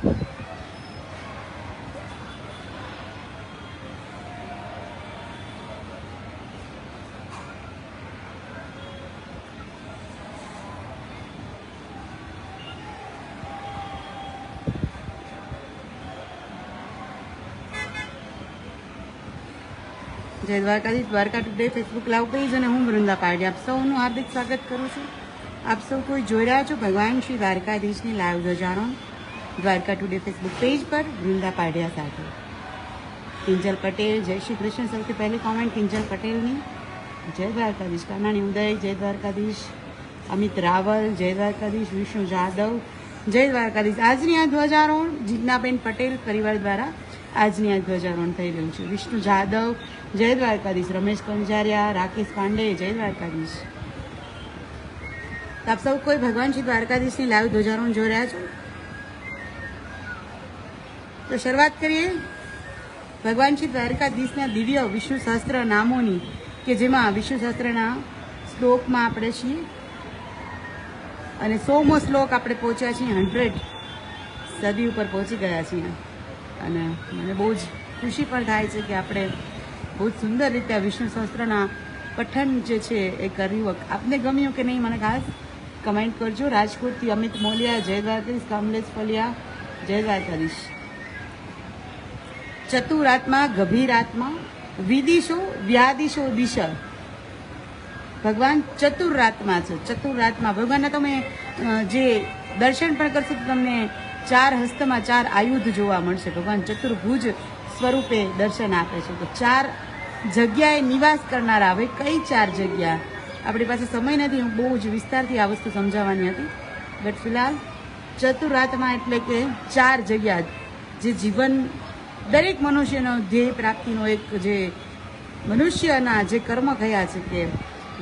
જય Dwarkadhish. Dwarka today Facebook live page અને હું વૃંદા પારડી. આપ સૌનું હાર્દિક સ્વાગત કરું છું. આપ સૌ કોઈ જોઈ રહ્યા છો? ભગવાન શ્રી દ્વારકાધીશની લાઈવ ધજારો દ્વારકા ટુડે ફેસબુક પેજ પર વૃંદા પાડિયા સાથે. કિંજલ પટેલ, જય શ્રી કૃષ્ણ. સૌથી પહેલી કોમેન્ટ કિંજલ પટેલની. જય દ્વારકાધીશ. કાનાણી ઉદય, જય દ્વારકાધીશ. અમિત રાવલ, જય દ્વારકાધીશ. વિષ્ણુ જાદવ, જય દ્વારકાધીશ. આજની આ ધ્વજારોહણ જીજ્ઞાબેન પટેલ પરિવાર દ્વારા આજની આ ધ્વજારોહણ થઈ રહ્યું છે. વિષ્ણુ જાદવ, જય દ્વારકાધીશ. રમેશ કંજારિયા રાકેશ પાંડે, જય દ્વારકાધીશ. આપ સૌ કોઈ ભગવાન શ્રી દ્વારકાધીશની લાઈવ ધ્વજારોહણ જોઈ રહ્યા છો? તો શરૂઆત કરીએ. ભગવાન શ્રી દ્વારકાધીશના દિવ્ય વિષ્ણુ સહસ્ત્ર નામોની, કે જેમાં વિષ્ણુ સહસ્ત્રના શ્લોકમાં આપણે છીએ. અને સોમો શ્લોક આપણે પહોંચ્યા છીએ, હંડ્રેડ સદી ઉપર પહોંચી ગયા છીએ. અને મને બહુ જ ખુશી પણ થાય છે કે આપણે બહુ જ સુંદર રીતે આ વિષ્ણુ સહસ્ત્રના પઠન જે છે એ કર્યું. આપને ગમ્યું કે નહીં, મને ખાસ કમેન્ટ કરજો. રાજકોટથી અમિત મોલિયા, જય દ્વારકાધીશ, કમલેશ ફલિયા, જય દ્વારકાધીશ. ચતુરાત્મા ગભીરાત્મા વિદિશો, વ્યાદિશો, દિશ. ભગવાન ચતુરાત્મા છે. ચતુરાત્મા ભગવાનના તમે જે દર્શન પણ કરશો તો તમને ચાર હસ્તમાં ચાર આયુધ જોવા મળશે. ભગવાન ચતુર્ભુજ સ્વરૂપે દર્શન આપે છે. તો ચાર જગ્યાએ નિવાસ કરનારા હવે કઈ ચાર જગ્યા? આપણી પાસે સમય નથી. હું બહુ જ વિસ્તારથી આ વસ્તુ સમજાવવાની હતી. બટ ફિલહાલ ચતુરાત્મા એટલે કે ચાર જગ્યા. જે જીવન દરેક મનુષ્યનો ધ્યેય પ્રાપ્તિનો એક જે મનુષ્યના જે કર્મ કયા છે કે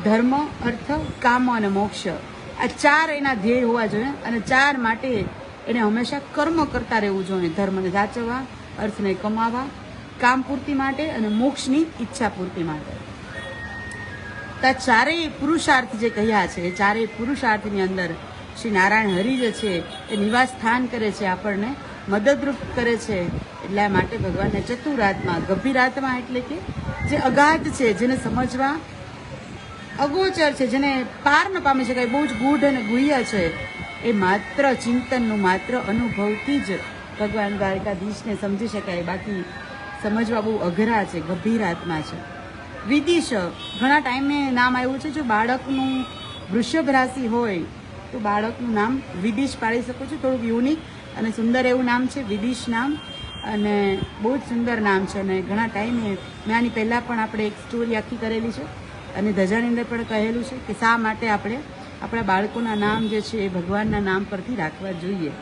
ધર્મ, અર્થ, કામ અને મોક્ષ, આ ચાર એના ધ્યેય હોવા જોઈએ અને ચાર માટે એને હંમેશા કર્મ કરતા રહેવું જોઈએ. ધર્મને સાચવવા, અર્થને કમાવા, કામ પૂર્તિ માટે અને મોક્ષની ઈચ્છા પૂર્તિ માટે. તો ચારેય પુરુષાર્થ જે કહ્યા છે, એ ચારેય પુરુષાર્થની અંદર શ્રી નારાયણ હરિ જે છે, એ નિવાસ સ્થાન કરે છે આપણને. મદદરૂપ કરે છે એટલા માટે ભગવાનને ચતુરાત્મા, ગંભીરાત્મા એટલે કે જે અગાધ છે, જેને સમજવા અગોચર છે, જેને પાર ન પામી શકાય, બહુ જ ગૂઢ અને ગુહ્ય છે, એ માત્ર ચિંતનનું માત્ર અનુભવથી જ ભગવાન દ્વારકાધીશને સમજી શકાય. બાકી સમજવા બહુ અઘરા છે ગંભીર આત્મા છે. વિદિશ, ઘણા ટાઈમે નામ આવ્યું છે, જો બાળકનું વૃષભ રાશિ હોય, તો બાળકનું નામ વિદિશ પાડી શકો છો. થોડુંક યુનિક અને સુંદર એવું નામ છે, વિદિશ નામ. અને બહુ જ સુંદર નામ છે અને ઘણા ટાઈમે મેં આની પહેલાં પણ આપણે એક સ્ટોરી આખી કરેલી છે. અને ધજાની અંદર પણ કહેલું છે કે શા માટે આપણે આપણા બાળકોના નામ જે છે એ ભગવાનના નામ પરથી રાખવા જોઈએ.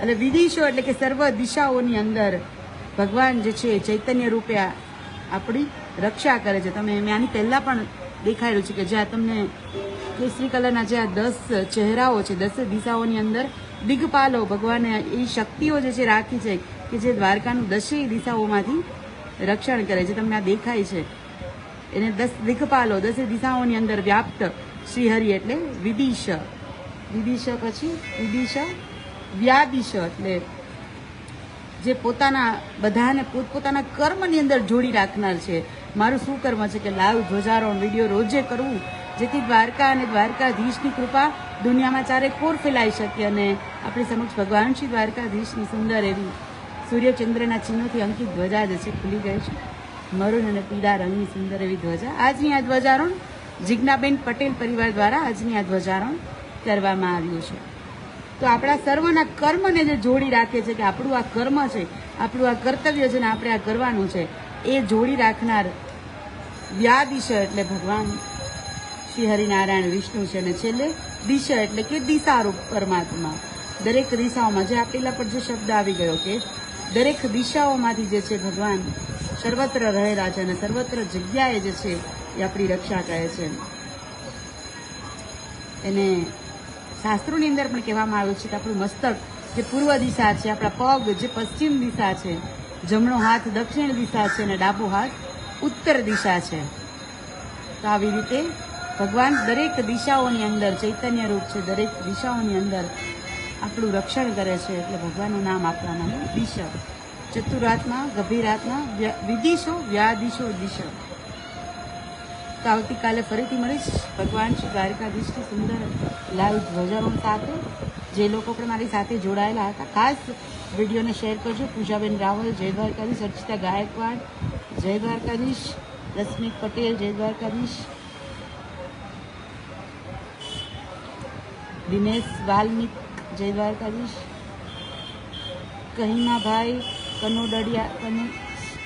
એટલે વિદિશો એટલે કે સર્વ દિશાઓની અંદર ભગવાન જે છે ચૈતન્ય રૂપે આપણી રક્ષા કરે છે. તમે મેં આની પહેલાં પણ દેખાડ્યું છે કે જ્યાં તમને કેસરી કલરના જે આ દસ ચહેરાઓ છે, દસ દિશાઓની અંદર દિગ્પાલો ભગવાને એ શક્તિઓ જે છે રાખી છે કે જે દ્વારકાનું દસેય દિશાઓમાંથી રક્ષણ કરે છે, તમને આ દેખાય છે. એને દસ દિગપાલો દસે દિશાઓની અંદર વ્યાપ્ત શ્રીહરિ એટલે વિદિશ. વિદિશ પછી વિદિશ, વ્યાદિશ એટલે જે પોતાના બધાને પોતપોતાના કર્મની અંદર જોડી રાખનાર છે. મારું શું કર્મ છે કે લાઈવ ધ્વજારોહણ વીડિયો રોજે કરવું જેથી દ્વારકા અને દ્વારકાધીશની કૃપા દુનિયામાં ચારે કોર ફેલાઈ શકે અને આપણી સમક્ષ ભગવાન શ્રી દ્વારકાધીશની સુંદર એવી સૂર્યચંદ્રના ચિહ્નોથી અંકિત ધ્વજા જે છે ખુલી ગઈ છે. મરૂન અને પીળા રંગની સુંદર એવી ધ્વજા. આજની આ ધ્વજારોહણ જિજ્ઞાબેન પટેલ પરિવાર દ્વારા આજની આ ધ્વજારોહણ કરવામાં આવ્યું છે. તો આપણા સર્વના કર્મને જે જોડી રાખે છે કે આપણું આ કર્મ છે, આપણું આ કર્તવ્ય છે ને આપણે આ કરવાનું છે, એ જોડી રાખનાર વ્યાદિશ એટલે ભગવાન શ્રી હરિનારાયણ વિષ્ણુ છે અને છેલ્લે દિશા એટલે કે દિશારૂપ પરમાત્મા. દરેક દિશાઓમાં જે આપેલા પર જે શબ્દ આવી ગયો કે દરેક દિશાઓમાંથી જે છે ભગવાન સર્વત્ર રહેલા છે અને સર્વત્ર જગ્યાએ જે છે એ આપણી રક્ષા કરે છે. એને શાસ્ત્રોની અંદર પણ કહેવામાં આવ્યું છે કે આપણું મસ્તક જે પૂર્વ દિશા છે, આપણા પગ જે પશ્ચિમ દિશા છે, જમણો હાથ દક્ષિણ દિશા છે અને ડાબો હાથ ઉત્તર દિશા છે. તો આવી રીતે ભગવાન દરેક દિશાઓની અંદર, ચૈતન્ય રૂપ છે, દરેક દિશાઓની અંદર આપણું રક્ષણ કરે છે, એટલે ભગવાનનું નામ આપવાનું દિશા. ચતુરાત્મા, ગભીરાત્મા વિદિશો, વ્યાદિશો, દિશા. તો આવતીકાલે ફરીથી મળીશ. ભગવાન શ્રી દ્વારકાધીશની સુંદર લાઈવ ધ્વજારોહણ સાથે. જે લોકો પણ મારી સાથે જોડાયેલા હતા. ખાસ વિડીયોને શેર કરજો. પૂજાબેન રાવલ, જય દ્વારકાધીશ, અર્ચિતા ગાયકવાડ, જય દ્વારકાધીશ, રશ્મિક પટેલ, જય દ્વારકાધીશ. દિનેશ વાલ્મિક, જય દ્વારકાધીશ. કહીમાભાઈ કનોડડિયા કનો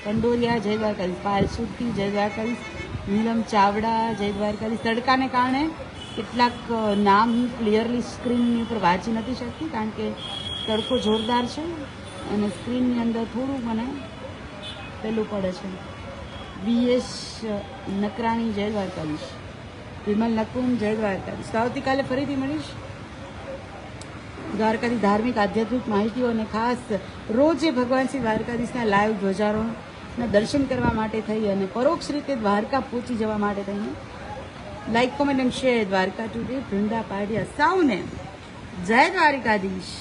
કંડોરિયા જય દ્વારકાધીશ. પાયલ સુરતી જય દ્વારકાધીશ. નીલમ ચાવડા, જય દ્વારકાધીશ. તડકાને કારણે કેટલાક નામ હું ક્લિયરલી સ્ક્રીનની ઉપર વાંચી નથી શકતી, કારણ કે તડકો જોરદાર છે અને સ્ક્રીનની અંદર થોડું મને પેલું પડે છે. બીએસ નકરાણી, જય દ્વારકાધીશ. વિમલ નકુમ જય દ્વારકાધીશ. આવતીકાલે ફરીથી મળીશ. દ્વારકાથી ધાર્મિક આધ્યાત્મિક માહિતીઓ અને ખાસ રોજે ભગવાન શ્રી દ્વારકાધીશના લાઈવ ધ્વજારોહણના દર્શન કરવા માટે થઈ અને પરોક્ષ રીતે દ્વારકા પહોંચી જવા માટે થઈને like comment and share Dwarka today Vrunda Padiya સૌને જય દ્વારકાધીશ.